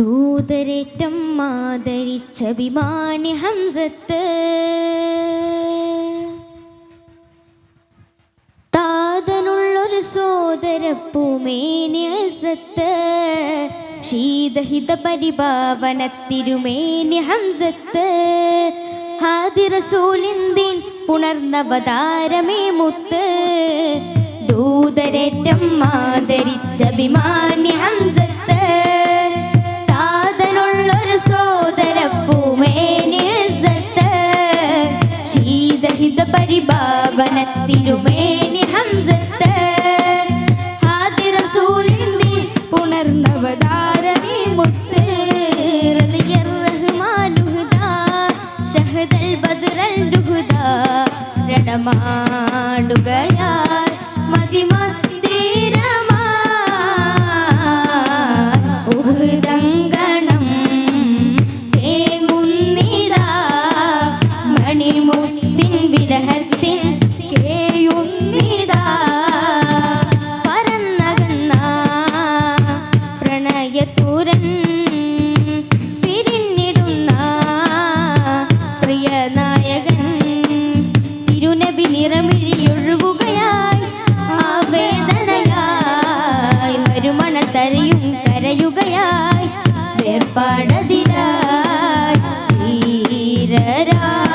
ദൂതരേറ്റം മാതരിച്ചഭിമാനി ഹംസത്ത്. താതനുള്ളൊരു സോദരപ്പൂമേനി അസത്ത് ശീതഹിത പരിഭാവനത്തിരുമേനി ഹംസത്ത്. ഹാദിറസൂലിന്തിൻ പുണർന്നവതാരമേ മുത്ത്. ദൂതരേറ്റം മാതരിച്ചഭിമാനി Hamzath. i Ta-da!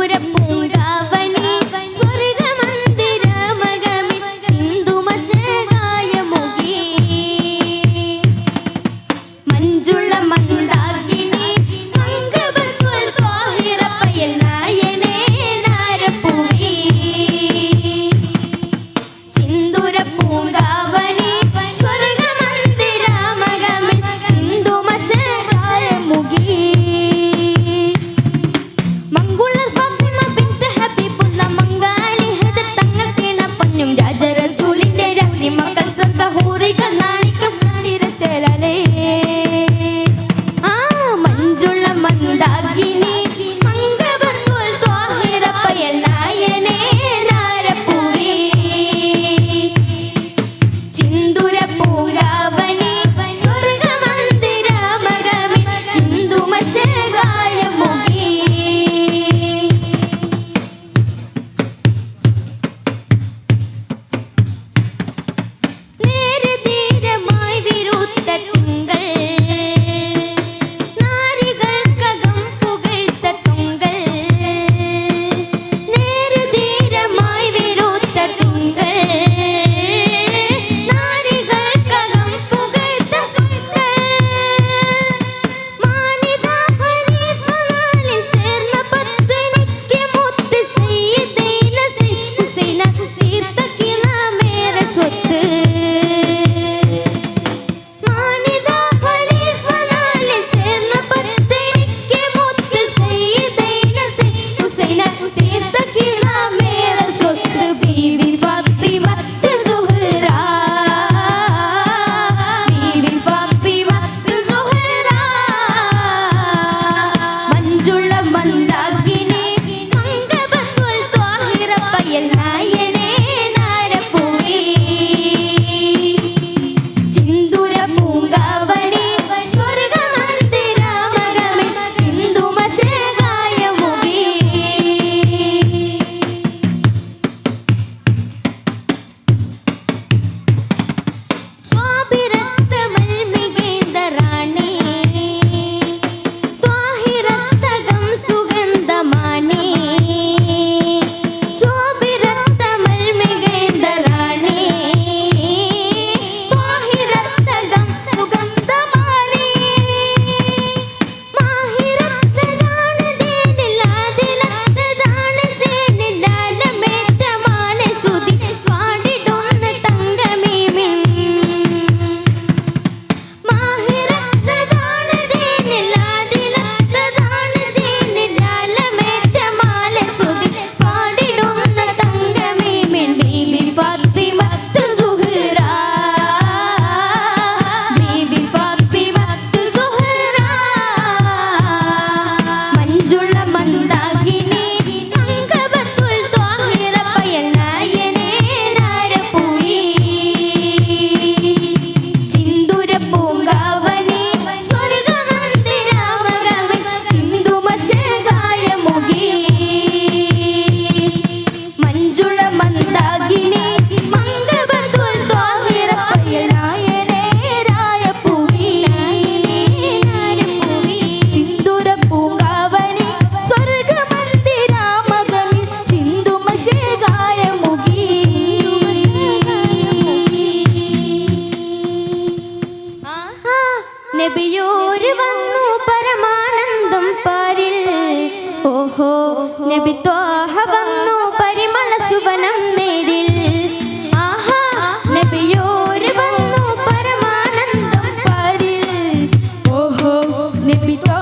would have Capitão.